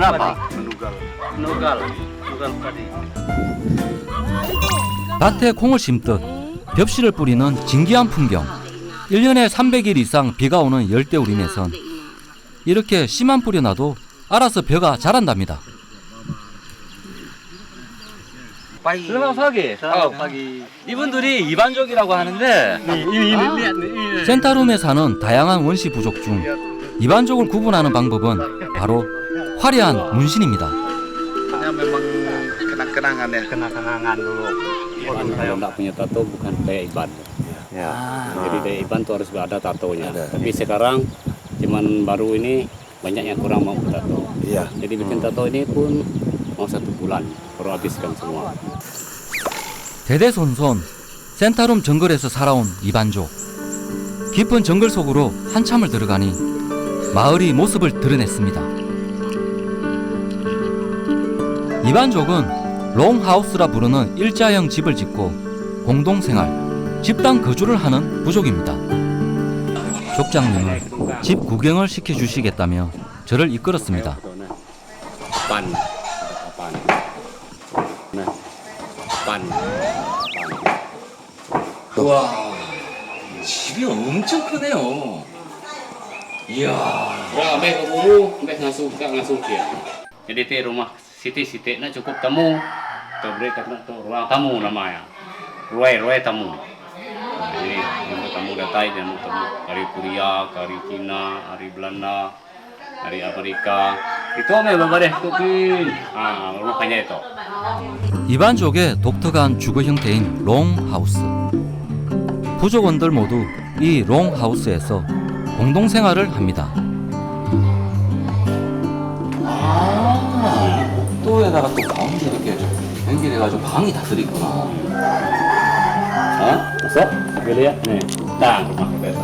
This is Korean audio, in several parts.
Kenapa? Menugal. Nugal. Nugal padi. 밭에 콩을 심듯 벽실을 뿌리는 진기한 풍경. 1년에 300일 이상 비가 오는 열대 우림에선 이렇게 씨만 뿌려놔도 알아서 벼가 자란답니다. Pagi. Selamat pagi. Selamat pagi. 이분들이 이반족이라고 하는데 ini. 센타룸에 사는 다양한 원시 부족 중 이반족을 구분하는 방법은 바로 화려한 문신입니다. Ini memang kenang-kenangan ya. Kenang-kenangan dulu. Kalau nggak punya tato bukan kayak Iban. Ya. Jadi dari Iban tuh harus ada tatonya. Tapi sekarang cuman baru ini banyak yang kurang mau tato. Iya. Jadi bikin tato ini pun mau satu bulan baru habiskan semua. 대대손손 센타룸 정글에서 살아온 이반족. 깊은 정글 속으로 한참을 들어가니 마을이 모습을 드러냈습니다. 이반족은 롱하우스라 부르는 일자형 집을 짓고 공동생활, 집단 거주를 하는 부족입니다. 족장님은 집 구경을 시켜주시겠다며 저를 이끌었습니다. 와, 집이 엄청 크네요. 이야. Ke buru, ambil ngasuh, tak ngasuh dia. Jadi di rumah siti-siti nak cukup tamu. Beri kata tu ruang tamu namanya. Ruai, ruai tamu. Nah, Jadi untuk tamu datang dan tamu dari Korea, dari Cina, dari Belanda, dari Amerika. Itu ambil bapak deh, tukin. Ah, rumahnya itu. 이반족의 독특한 주거 형태인 롱하우스. 부족원들 모두 이 롱하우스에서 공동생활을 합니다. 복도에다가 또 가운데 이렇게 연결해가지고 방이 다 들어있구나. Nih, dah rumah kita itu.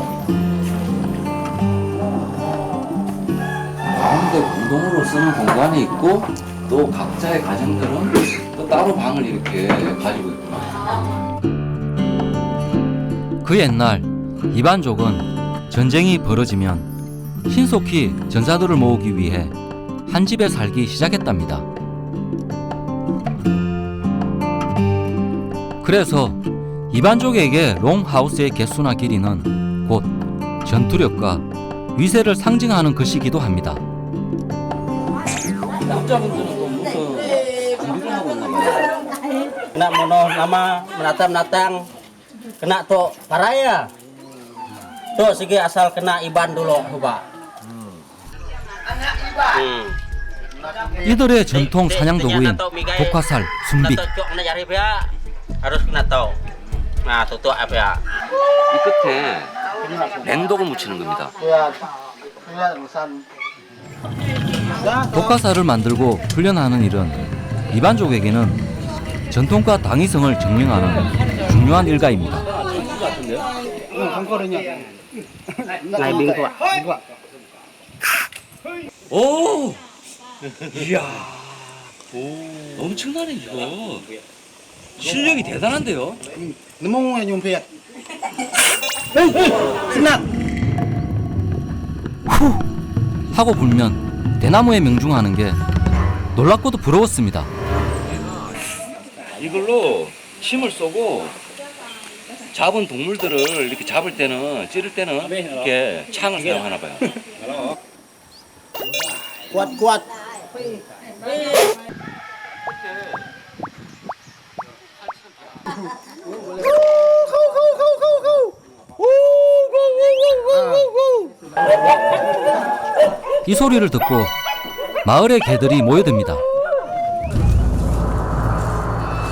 가운데 공동으로 쓰는 공간이 있고 또 각자의 가정들은 또 따로 방을 이렇게 가지고 있구나. 그 옛날 이반족은 전쟁이 벌어지면 신속히 전사들을 모으기 위해 한 집에 살기 시작했답니다. 그래서 이반족에게 롱하우스의 개수나 길이는 곧 전투력과 위세를 상징하는 것이기도 합니다. 남자분들은 또 무슨 준비를 하고 있나 봐요. kena mono nama menatang menatang kena tuh paraya tuh segi asal kena iban dulu coba hmm. 이들의 전통 사냥 도구인 독화살, 순빗. Harus kena tahu nah tutup apa ya 이 끝에 맹독을 묻히는 겁니다. 독화살을 만들고 훈련하는 일은 이반족에게는 전통과 당위성을 증명하는 중요한 일가입니다. 오, 이야, 엄청나네 이거. 실력이 대단한데요. Nemu nyum piat. 후 하고 불면 대나무에 명중하는 게 놀랍고도 부러웠습니다. 이걸로 침을 쏘고 잡은 동물들을 이렇게 잡을 때는 찌를 때는 이렇게 창을 사용하나 봐요. kuat kuat 이 소리를 듣고 마을의 개들이 모여듭니다.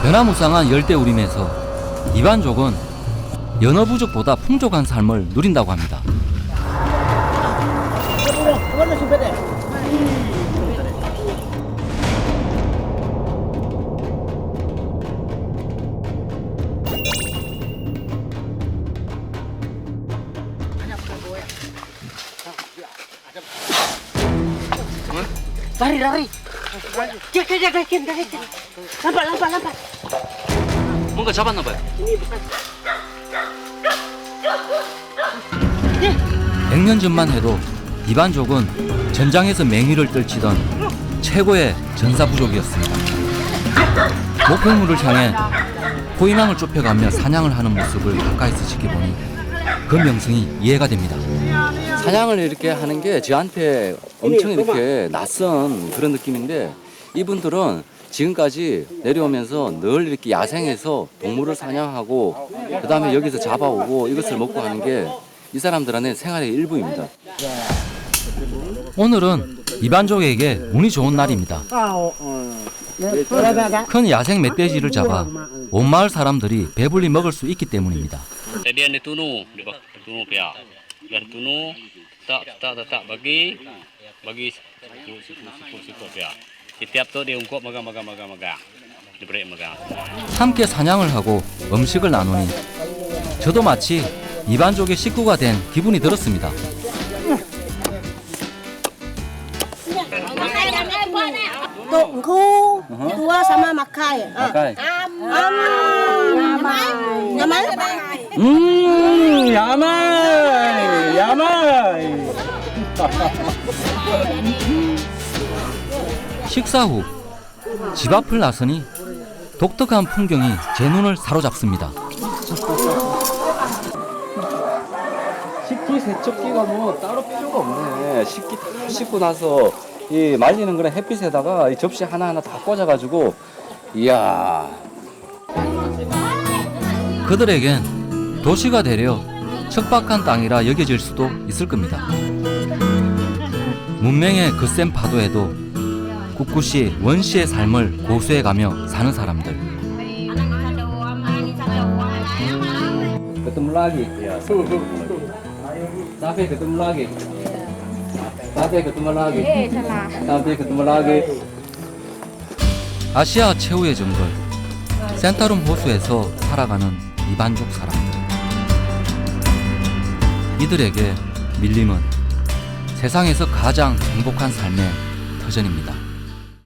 변화무쌍한 열대 우림에서 이반족은 연어부족보다 풍족한 삶을 누린다고 합니다. Lari lari jaga jaga jaga jaga lambat lambat lambat 뭔가 잡았나 봐요. ini 100년 전만 해도 이반족은 전장에서 맹위를 떨치던 최고의 전사 부족이었습니다. 목표물을 향해 호위망을 좁혀가며 사냥을 하는 모습을 가까이서 지켜보니 그 명성이 이해가 됩니다. 사냥을 이렇게 하는 게 저한테 엄청 이렇게 낯선 그런 느낌인데 이분들은 지금까지 내려오면서 늘 이렇게 야생에서 동물을 사냥하고 그 다음에 여기서 잡아오고 이것을 먹고 하는 게 이 사람들한테 생활의 일부입니다. 오늘은 이반족에게 운이 좋은 날입니다. 큰 야생 멧돼지를 잡아 온 마을 사람들이 배불리 먹을 수 있기 때문입니다. Tadi ada tunu, di bawah tunu pia. Biar tunu tak tak tak tak bagi bagi sikur-sikur pia. Setiap tu dia ungkap magang-magang-magang-magang. Diberi magang. 함께 사냥을 하고 음식을 나누니 저도 마치 이반족의 식구가 된 기분이 들었습니다. Tungku dua sama makai. Ah. Makai. Am. Nyaman? 음, 야마이, 야마이. 식사 후 집 앞을 나서니 독특한 풍경이 제 눈을 사로잡습니다. 식기 세척기가 뭐 따로 필요가 없네. 식기 다 씻고 나서 이 말리는 그런 햇빛에다가 이 접시 하나하나 다 꽂아가지고 이야. 그들에겐 도시가 되려 척박한 땅이라 여겨질 수도 있을 겁니다. 문명의 거센 파도에도 꿋꿋이 원시의 삶을 고수해가며 사는 사람들. Ketemu lagi. Ya. Sampai ketemu lagi. Sampai ketemu lagi. Sampai ketemu lagi. 아시아 최후의 정글 센타룸 호수에서 살아가는 이반족 사람들. 이들에게 밀림은 세상에서 가장 행복한 삶의 터전입니다.